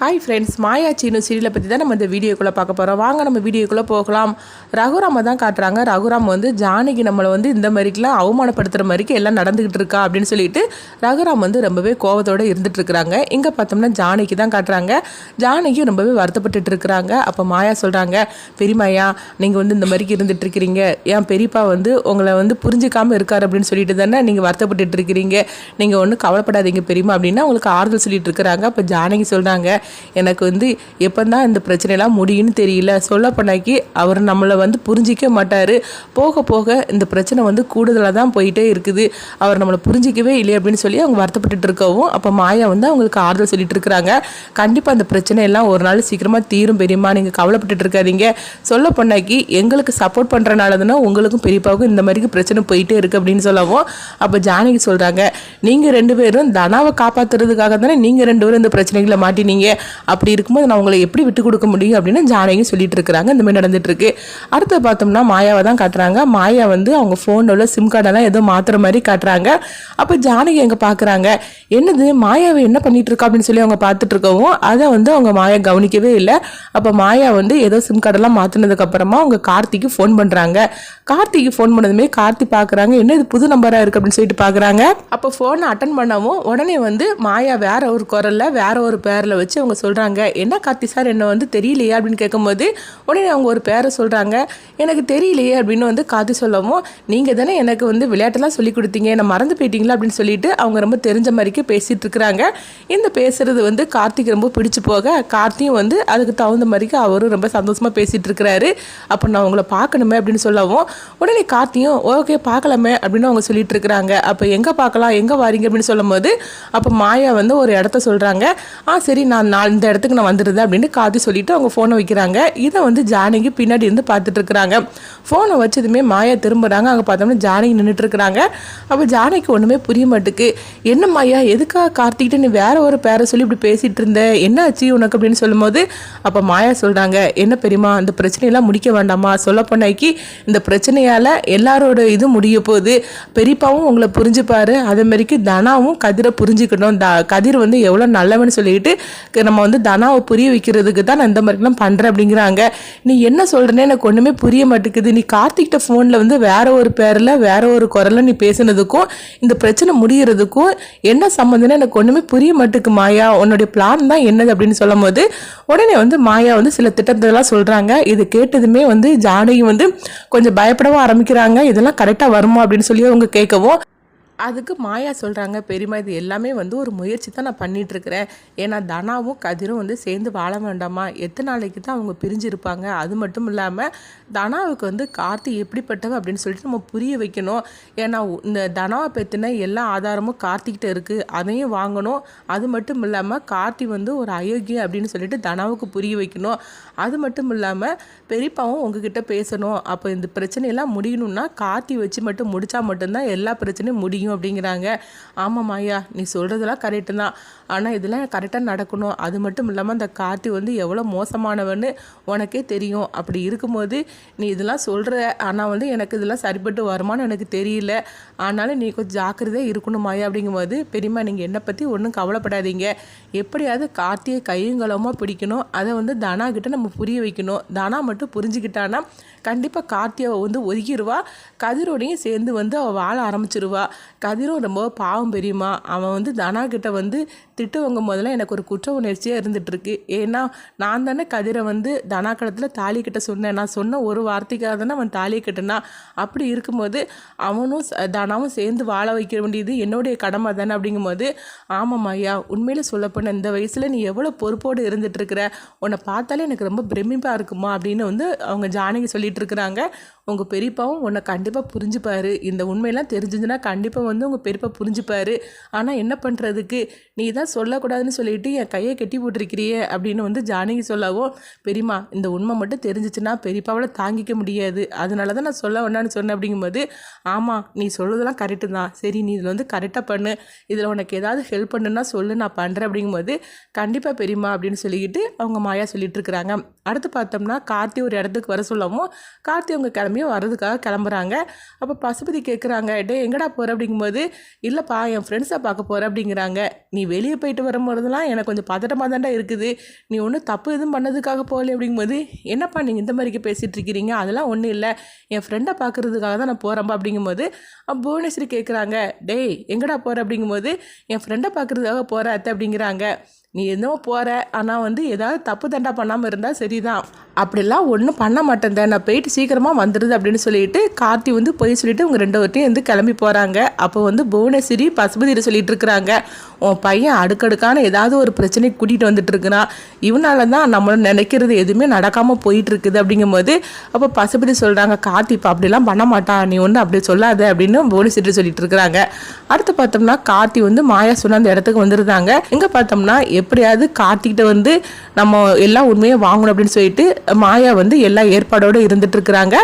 Hi friends மாயாச்சின்னு சீரியலை பற்றி தான் நம்ம இந்த வீடியோக்குள்ளே பார்க்க போகிறோம் வாங்க நம்ம வீடியோக்குள்ளே போகலாம். ரகுராமை தான் காட்டுறாங்க. ரகுராம் வந்து ஜானகி நம்மளை வந்து இந்த மாதிரிக்கெலாம் அவமானப்படுத்துகிற மாதிரிக்கு எல்லாம் நடந்துக்கிட்டு இருக்கா அப்படின்னு சொல்லிட்டு ரகுராம் வந்து ரொம்பவே கோவத்தோடு இருந்துட்டு இருக்கிறாங்க. இங்கே பார்த்தோம்னா ஜானகி தான் காட்டுறாங்க. ஜானகி ரொம்பவே வருத்தப்பட்டுட்டு இருக்கிறாங்க. அப்போ மாயா சொல்கிறாங்க பெரியமாயா நீங்கள் வந்து இந்த மாதிரிக்கு இருந்துகிட்ருக்கிறீங்க ஏன் என் பெரியப்பா வந்து உங்களை வந்து புரிஞ்சிக்காமல் இருக்கார் அப்படின்னு சொல்லிட்டு தானே நீங்கள் வருத்தப்பட்டுட்டு இருக்கிறீங்க. நீங்கள் ஒன்றும் கவலைப்படாதீங்க பெரியமா அப்படின்னா உங்களுக்கு ஆறுதல் சொல்லிட்டு இருக்கிறாங்க. அப்போ ஜானகி சொல்கிறாங்க எனக்கு வந்து எப்போ தான் இந்த பிரச்சனையெல்லாம் முடியும்னு தெரியல. சொல்ல பண்ணாக்கி அவர் நம்மளை வந்து புரிஞ்சிக்க மாட்டார். போக போக இந்த பிரச்சனை வந்து கூடுதலாக தான் போயிட்டே இருக்குது. அவர் நம்மளை புரிஞ்சிக்கவே இல்லை அப்படின்னு சொல்லி அவங்க வருத்தப்பட்டுட்டு இருக்கவும் அப்போ மாயா வந்து அவங்களுக்கு ஆறுதல் சொல்லிட்டு இருக்கிறாங்க. கண்டிப்பாக அந்த பிரச்சனை எல்லாம் ஒரு நாள் சீக்கிரமாக தீரும் பெரியம்மா. நீங்கள் கவலைப்பட்டுட்டு இருக்காதீங்க. சொல்ல பண்ணாக்கி எங்களுக்கு சப்போர்ட் பண்ணுறனால தானே உங்களுக்கும் பெரியப்பாவுக்கும் இந்த மாதிரி பிரச்சனை போயிட்டே இருக்குது அப்படின்னு சொல்லவும் அப்போ ஜானகி சொல்கிறாங்க நீங்கள் ரெண்டு பேரும் தனாவை காப்பாற்றுறதுக்காக தானே நீங்கள் ரெண்டு பேரும் இந்த பிரச்சனைகளை மாட்டினீங்க. அப்படி இருக்கும்போது நான் உங்களை எப்படி விட்டு கொடுக்க முடியும் அப்படின்னு ஜானகி சொல்லிட்டு இருக்கிறாங்க இந்த மாதிரி நடந்துட்டு இருக்கு அடுத்து பார்த்தோம்னா மாயாவை தான் காட்டுறாங்க. மாயா வந்து அவங்க ஃபோனில் உள்ள சிம் கார்டெல்லாம் ஏதோ மாத்துற மாதிரி காட்டுறாங்க. அப்போ ஜானகி அங்கே பார்க்குறாங்க என்னது மாயாவை என்ன பண்ணிட்டு இருக்கா அப்படின்னு சொல்லி அவங்க பார்த்துட்டு இருக்கவும் அதை வந்து அவங்க மாயா கவனிக்கவே இல்லை. அப்போ மாயா வந்து ஏதோ சிம் கார்டெல்லாம் மாற்றினதுக்கு அப்புறமா அவங்க கார்த்திக்கு ஃபோன் பண்ணுறாங்க கார்த்திக்கு ஃபோன் பண்ணதுமே கார்த்தி பார்க்குறாங்க என்ன இது புது நம்பராக இருக்குது அப்படின்னு சொல்லிட்டு பார்க்குறாங்க அப்போ ஃபோனை அட்டன் பண்ணவும் உடனே வந்து மாயா வேற ஒரு குரலில் வேற ஒரு பேரில் வச்சு அவங்க சொல்கிறாங்க என்ன கார்த்தி சார் என்ன வந்து தெரியலையே? அப்படின்னு கேட்கும்போது உடனே அவங்க ஒரு பேரை சொல்கிறாங்க எனக்கு தெரியலையே அப்படின்னு வந்து கார்த்தி சொல்லவும் நீங்கள் தானே எனக்கு வந்து விளையாட்டெல்லாம் சொல்லி கொடுத்தீங்க என்ன மறந்து போயிட்டீங்களா? அப்படின்னு சொல்லிட்டு அவங்க ரொம்ப தெரிஞ்ச மாதிரிக்கு பேசிகிட்டு இருக்கிறாங்க. இந்த பேசுறது வந்து கார்த்திக் ரொம்ப பிடிச்சி போக கார்த்தியும் வந்து அதுக்கு தகுந்த மாதிரிக்கு அவரும் ரொம்ப சந்தோஷமாக பேசிகிட்டு இருக்கிறாரு. அப்போ நான் அவங்கள பார்க்கணுமே அப்படின்னு சொல்லவும் உடனே கார்த்தியும் ஓகே பார்க்கலாமே அப்படின்னு அவங்க சொல்லிட்டு இருக்கிறாங்க. அப்போ எங்கே பார்க்கலாம்? எங்கே வாரீங்க? அப்படின்னு சொல்லும்போது அப்போ மாயா வந்து ஒரு இடத்த சொல்கிறாங்க ஆ சரி நான் நான் இந்த இடத்துக்கு நான் வந்துடுறேன் அப்படின்னு காதி சொல்லிட்டு அவங்க ஃபோனை வைக்கிறாங்க. இதை வந்து ஜானகி பின்னாடி இருந்து பார்த்துட்டு இருக்கிறாங்க. ஃபோனை வச்சதுமே மாயா திரும்புகிறாங்க அங்கே பார்த்தோம்னா ஜானகி நின்றுட்டு இருக்கிறாங்க. அப்போ ஜானகி ஒன்றுமே புரிய மாட்டுக்கு. என்ன மாயா எதுக்காக கார்த்திக்கிட்ட நீ வேற ஒரு பேரை சொல்லி இப்படி பேசிட்டு இருந்த? என்ன ஆச்சு உனக்கு? அப்படின்னு சொல்லும்போது அப்போ மாயா சொல்கிறாங்க என்ன பெரியமா அந்த பிரச்சனையெல்லாம் முடிக்க வேண்டாமா சொல்ல போனாக்கி இந்த பிரச்சனையால் எல்லாரோட இது முடிய போகுது. பெரியப்பாவும் உங்களை புரிஞ்சுப்பாரு. அதே மாதிரிக்கு தனாவும் கதிரை புரிஞ்சுக்கணும். த கதிர் வந்து எவ்வளோ நல்லவன்னு சொல்லிட்டு நம்ம வந்து தனாவை புரிய வைக்கிறதுக்கு தான் நான் இந்த மாதிரிலாம் பண்ணுறேன் அப்படிங்கிறாங்க. நீ என்ன சொல்கிறனே எனக்கு ஒன்றுமே புரிய மாட்டேங்குது. நீ கார்த்திகிட்ட ஃபோனில் வந்து வேற ஒரு பேரில் வேற ஒரு குரலில் நீ பேசுனதுக்கும் இந்த பிரச்சனை முடிகிறதுக்கும் என்ன சம்மந்தம்னு எனக்கு ஒன்றுமே புரிய மாட்டேக்கு மாயா. உன்னுடைய பிளான் தான் என்னது அப்படின்னு சொல்லும் போது உடனே வந்து மாயா வந்து சில திட்டத்தெல்லாம் சொல்கிறாங்க இது கேட்டதுமே வந்து ஜானகி வந்து கொஞ்சம் பயப்படவும் ஆரம்பிக்கிறாங்க. இதெல்லாம் கரெக்டாக வருமா அப்படின்னு சொல்லி அவங்க கேட்கவும் அதுக்கு மாயா சொல்கிறாங்க பெரியம்மா இது எல்லாமே வந்து ஒரு முயற்சி தான் நான் பண்ணிகிட்ருக்கிறேன் ஏன்னா தனாவும் கதிரும் வந்து சேர்ந்து வாழ வேண்டாமா எத்தனை நாளைக்கு தான் அவங்க பிரிஞ்சிருப்பாங்க? அது மட்டும் இல்லாமல் தனாவுக்கு வந்து கார்த்தி எப்படிப்பட்டவன் அப்படின்னு சொல்லிட்டு நம்ம புரிய வைக்கணும். ஏன்னா இந்த தனாவை பற்றின எல்லா ஆதாரமும் கார்த்திக்கிட்ட இருக்குது அதையும் வாங்கணும். அது மட்டும் இல்லாமல் கார்த்தி வந்து ஒரு அயோக்கியம் அப்படின்னு சொல்லிட்டு தனாவுக்கு புரிய வைக்கணும். அது மட்டும் இல்லாமல் பெரியப்பாவும் உங்ககிட்ட பேசணும். அப்போ இந்த பிரச்சனையெல்லாம் முடியணும்னா கார்த்தி வச்சு மட்டும் முடித்தா மட்டும்தான் எல்லா பிரச்சனையும் முடியும். அப்படிங்கிறாங்க. ஆமாம் மாயா நீ சொல்கிறதெல்லாம் கரெக்டு தான். ஆனால் இதெல்லாம் கரெக்டாக நடக்கணும். அது மட்டும் இல்லாமல் அந்த கார்த்தி வந்து எவ்வளோ மோசமானவன்னு உனக்கே தெரியும். அப்படி இருக்கும்போது நீ இதெல்லாம் சொல்கிற ஆனால் வந்து எனக்கு இதெல்லாம் சரிப்பட்டு வருமான்னு எனக்கு தெரியல. ஆனாலும் நீ கொஞ்சம் ஜாக்கிரதையாக இருக்கணும் மாயா அப்படிங்கும்போது பெரியம்மா நீங்கள் என்னை பற்றி ஒன்றும் கவலைப்படாதீங்க. எப்படியாவது கார்த்தியை கையுங்களமாக பிடிக்கணும். அதை வந்து தனா கிட்ட நம்ம புரிய வைக்கணும். தனா மட்டும் புரிஞ்சுக்கிட்டான்னா கண்டிப்பாக கார்த்தியை வந்து ஒதுக்கிடுவா. கதிரோடையும் சேர்ந்து வந்து அவள் வாழ ஆரம்பிச்சிருவா. கதிரும் ரொம்ப பாவம் பெரியம்மா. அவன் வந்து தனா கிட்ட வந்து திட்டுவங்க போதெல்லாம் எனக்கு ஒரு குற்ற உணர்ச்சியாக இருந்துகிட்ருக்கு ஏன்னா நான் தானே கதிரை வந்து தனா கடத்தில் தாலி கிட்ட சொன்னேன். நான் சொன்ன ஒரு வார்த்தைக்காக தானே அவன் தாலி கட்டினா. அப்படி இருக்கும்போது அவனும் தனாவும் சேர்ந்து வாழ வைக்க வேண்டியது என்னுடைய கடமை தானே அப்படிங்கும்போது ஆமாம் ஐயா உண்மையில சொல்லப்போன இந்த வயசில் நீ எவ்வளோ பொறுப்போடு இருந்துகிட்ருக்குற உன்னை பார்த்தாலே எனக்கு ரொம்ப பிரமிப்பாக இருக்குமா? அப்படின்னு வந்து அவங்க ஜானகி சொல்லிகிட்ருக்குறாங்க இருக்கிறாங்க உங்கள் பெரியப்பாவும் உன்னை கண்டிப்பாக புரிஞ்சுப்பார். இந்த உண்மையெல்லாம் தெரிஞ்சிருந்துன்னா கண்டிப்பாக வந்து உங்கள் பெரியப்பா புரிஞ்சுப்பார். ஆனால் என்ன பண்ணுறதுக்கு நீ தான் சொல்லக்கூடாதுன்னு சொல்லிட்டு என் கையை கட்டி போட்டிருக்கிறியே அப்படின்னு வந்து ஜானகி சொல்லவும் பெரியம்மா இந்த உண்மை மட்டும் தெரிஞ்சிச்சுன்னா பெரியப்பாவில் தாங்கிக்க முடியாது. அதனால தான் நான் சொல்ல வேண்டாம்னு சொன்னேன். அப்படிங்கும்போது ஆமாம் நீ சொல்கிறதெல்லாம் கரெக்டு தான். சரி நீ இதில் வந்து கரெக்டாக பண்ணு. இதில் உனக்கு ஏதாவது ஹெல்ப் பண்ணுன்னா சொல்லு நான் பண்ணுறேன் அப்படிங்கும்போது கண்டிப்பாக பெரியம்மா அப்படின்னு சொல்லிக்கிட்டு அவங்க மாயா சொல்லிட்டு இருக்கிறாங்க. அடுத்து பார்த்தோம்னா கார்த்தி ஒரு இடத்துக்கு வர சொல்லவும் கார்த்தி அவங்க கிளம்பி எல்லாருமே வர்றதுக்காக கிளம்புறாங்க. அப்போ பசுபதி கேட்குறாங்க டே எங்கடா போகிற அப்படிங்கும்போது இல்லைப்பா என் ஃப்ரெண்ட்ஸை பார்க்க போகிற அப்படிங்கிறாங்க. நீ வெளியே போயிட்டு வரும்போதெல்லாம் எனக்கு கொஞ்சம் பதட்டமாக தான்டா இருக்குது. நீ ஒன்றும் தப்பு எதுவும் பண்ணதுக்காக போகல அப்படிங்கும்போது என்னப்பா நீங்கள் இந்த மாதிரிக்கு பேசிகிட்டு இருக்கிறீங்க? அதெல்லாம் ஒன்றும் இல்லை. என் ஃப்ரெண்டை பார்க்குறதுக்காக தான் நான் போகிறேன்ப்பா அப்படிங்கும்போது புவனேஸ்வரி கேட்குறாங்க டேய் எங்கடா போகிற அப்படிங்கும்போது என் ஃப்ரெண்டை பார்க்குறதுக்காக போகிற அத்தை அப்படிங்கிறாங்க. நீ என்னவோ போகிற ஆனால் வந்து ஏதாவது தப்பு தண்டா பண்ணாமல் இருந்தால் சரிதான். அப்படிலாம் ஒன்றும் பண்ண மாட்டேன் நான் போயிட்டு சீக்கிரமாக வந்துடுது அப்படின்னு சொல்லிட்டு கார்த்தி வந்து போய் சொல்லிட்டு இவங்க ரெண்டு பேர்ட்டையும் வந்து கிளம்பி போகிறாங்க அப்போ வந்து புவனேஸ்வரி பசுபதியில் சொல்லிட்டு இருக்கிறாங்க. உன் பையன் அடுக்கடுக்கான ஏதாவது ஒரு பிரச்சனை கூட்டிகிட்டு வந்துட்டு இருக்கிறான் இவனால தான் நம்ம நினைக்கிறது எதுவுமே நடக்காமல் போயிட்டு இருக்குது அப்படிங்கும்போது அப்போ பசுபதி சொல்கிறாங்க கார்த்தி இப்போ அப்படிலாம் பண்ண மாட்டான். நீ ஒன்று அப்படி சொல்லாத அப்படின்னு புவனேஸ்வரி சொல்லிட்டு இருக்கிறாங்க அடுத்து பார்த்தோம்னா கார்த்தி வந்து மாயா சொன்ன அந்த இடத்துக்கு வந்துருந்தாங்க. இங்கே பார்த்தோம்னா எப்படியாவது கார்த்திகிட்ட வந்து நம்ம எல்லாம் உண்மையை வாங்கணும் அப்படின்னு சொல்லிட்டு மாயா வந்து எல்லா ஏற்பாடோடு இருந்துட்டு இருக்கிறாங்க